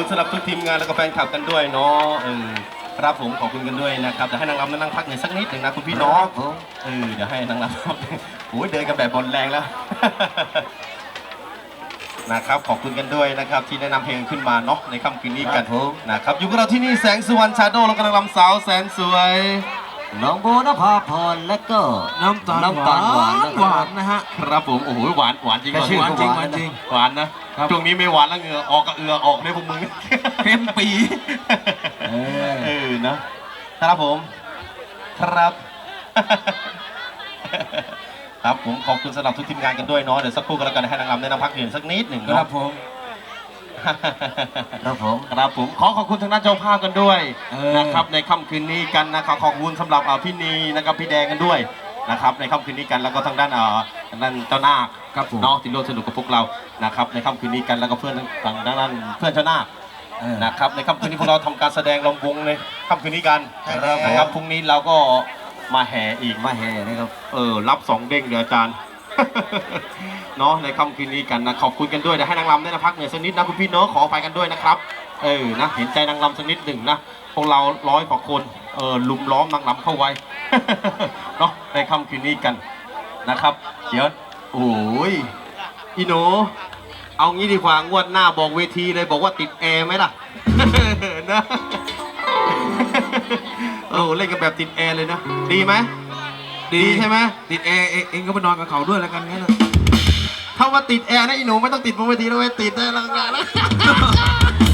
คุณสำหรับทุกทีมงานแล้วก็แฟนคลับกันด้วยเนาะเออครับผมขอบคุณกันด้วยนะครับเดี๋ยวให้นางรำนั่งพักหน่อยสักนิดหนึ่งนะคุณพี่น้องครับผมเออเดี๋ยวให้นางรำพักโอ้ยเดินกันแบบบอลแรงแล้วนะครับขอบคุณกันด้วยนะครับที่แนะนำเพลงขึ้นมาเนาะในค่ำคืนนี้กันครับผมนะครับอยู่กับเราที่นี่แสงสุวรรณชาโดแล้วก็นางรำสาวแสนสวย น้องโบนภาพรและก็ น้ำตาลน้ำตาลหวานนะหวานนะฮะครับผมโอ้โหหวานหวานจริงแค่ชื่อหวานก็จริงหวานจริงหวานนะครับช่วงนี้ไม่หวานแล้วเหงื่อออกกับเอือออกในพวกมึงเข้มปีเออเออนะครับผม ครับ ครับผมขอบคุณสำหรับทุกทีมงานกันด้วยเนาะเดี๋ยวสักครู่ก็แล้วกันให้นางรำได้นำพักเดือนสักนิดหนึ่งคเนาะรับผม ครับผม ครับผมขอขอบคุณทางด้านเจ้าภาพกันด้วยเออ นะครับในค่ำคืนนี้กันนะครับขอบคุณสำหรับอ่าพี่นีนะครับพี่แดงกันด้วยนะครับในค่ำคืนนี้กันแล้วก็ทางด้านอ่าทางด้านเจ้านาคครับผม เนาะที่ร่วมสนุกกับพวกเรานะครับในค่ำคืนนี้กันแล้วก็เพื่อนทางด้านเพื่อนเจ้านาค เออ นะครับในค่ำคืนนี้พวกเราทำการแสดงลำวงในค่ำคืนนี้กันใช่แล้วนะครับพรุ่งนี้เราก็มาแห่อีกมาแห่นะครับเออรับสองเด้งเดี๋ยวอาจารย์ เนาะในค่ำคืนนี้กันนะขอบคุณกันด้วยเดี๋ยวให้นางรำได้นะพักเหนื่อยสักนิดนะคุณพี่เนาะขออภัยกันด้วยนะครับเออนะเห็นใจนางรำสักนิดหนึ่งนะพวกเราร้อยกว่าคนเออลุมล้อมนางรำเข้าไว้เนาะในค่ำคืนนี้กันนะครับ เดี๋ยวโอ้ยอีหนูเอางี้ดีกว่างวดหน้าบอกเวทีเลยบอกว่าติดแอร์ไหมล่ะนะโอ้เล่นกันแบบติดแอร์เลยนะ ดีไหมดีใช่ไหมติดแอร์เองก็ไปนอนกับเขาด้วยแล้วกันงั้นนะ ถ้าว่าติดแอร์นะอีหนูไม่ต้องติดบนเวทีแล้วเว้ยติดได้แล้วกันนะ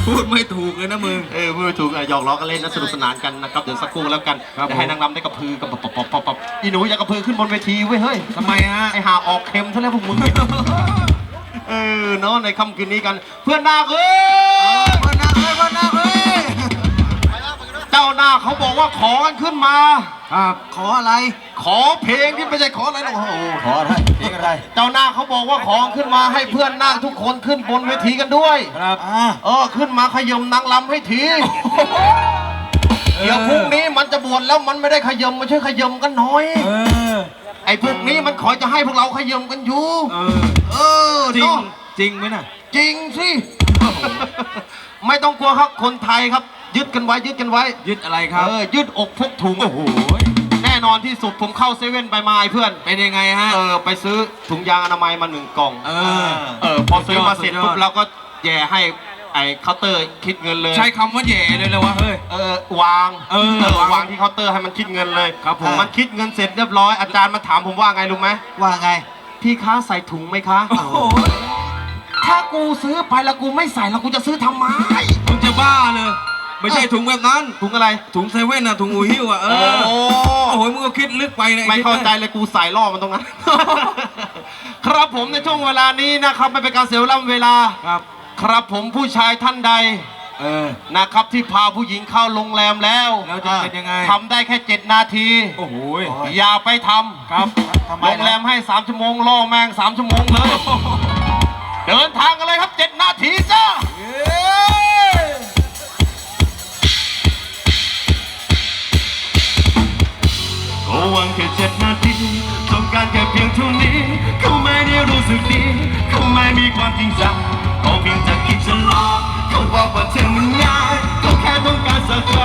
พูดไม่ถูกเลยนะมึง เออไม่ถูกอะหยอกล้อกันเล่นนะสนุกสนานกันนะครับเดี๋ยวสักครู่แล้วกันครับเดี๋ยวให้ผมนางรำได้กระพือกับปบปบปบปบอีหนูอยากกระพือขึ้นบนเวทีเว้ยเฮ้ยทำไมฮะ ไอหาออกเค็มซะแล้วพวกมึง เออเนาะในค่ำคืนนี้กันเพื่อนนาคเอ้ยวันนักเลย เจ้านาคเขาบอกว่าขอกันขึ้นมาอ่าขออะไร ขอเพลงที่ไม่ใช่ขออะไรหรอกโอ้โหขออะไรเพลงอะไรเจ้านาคเขาบอกว่าขอขึ้นมาให้เพื่อนนาคทุกคนขึ้นบนเวทีกันด้วย ครับอ่าเออขึ้นมาขยมนางลำให้ทีเดี๋ยวพรุ่งนี้มันจะบวชแล้วมันไม่ได้ขยมมาช่วยขยมกันหน่อย เออไอ้พวกนี้มันขอจะให้พวกเราขยมกันอยู่ เออเออจริงเนาะจริงไหมน่ะจริงสิ ไม่ต้องกลัวครับคนไทยครับ ยึดกันไว้ยึดกันไว้ ยึดอะไรครับ เออยึดอกพกถุงโอ้โหแน่น่นอนที่สุดผมเข้าเซเว่นไปมาไอ้เพื่อน เป็นยังไงฮะ เออไปซื้อถุงยางอนามัยมาหนึ่งกล่อง เออ เออพอซื้อมาเสร็จสุดยอดปุ๊บเราก็แย่ให้ไอ้เคาน์เตอร์คิดเงินเลย ใช้คำว่าแย่เลยเลยวะเฮ้ย เออวางเออวาวางงที่เคาน์เตอร์ให้มันคิดเงินเลยครับผมมันคิดเงินเสร็จเรียบร้อยอาจารย์มาถามผมว่าไงรู้ไหมว่าไง พี่คะใส่ถุงไหมคะโอ้โหถ้ากูซื้อไปแล้วกูไม่ใส่แล้วกูจะซื้อทำไม ไม่ใช่ถุงแบบนั้น ถุงอะไร ถุงเซเว่นนะถุงอูฮิวอะเออโอ้โอ้โหมึงก็คิดลึกไปนะไม่เข้าใจเลยกูใส่ล่อมันตรงนั้น ครับผมในช่วงเวลานี้นะครับไม่เป็นการเสียเวลาเวลาครับ ครับผมผู้ชายท่านใดเออนะครับที่พาผู้หญิงเข้าโรงแรมแล้วแล้วจะเป็นยังไงทำได้แค่ 7 นาที โอ้โหอย่าไปทำครับทำไมโรงแรมให้ 3 ชั่วโมงล่อแมง3 ชั่วโมงเลย เดินท วังแค่เจ็ดนาทีต้องการแค่เพียงเท่านี้ เขาไม่ได้รู้สึกดี เขาไม่มีความจริงใจเขาเพียงจะคิดจะลอกเขาบอกว่าเธอมันง่ายเขาแค่ต้องการสักใคร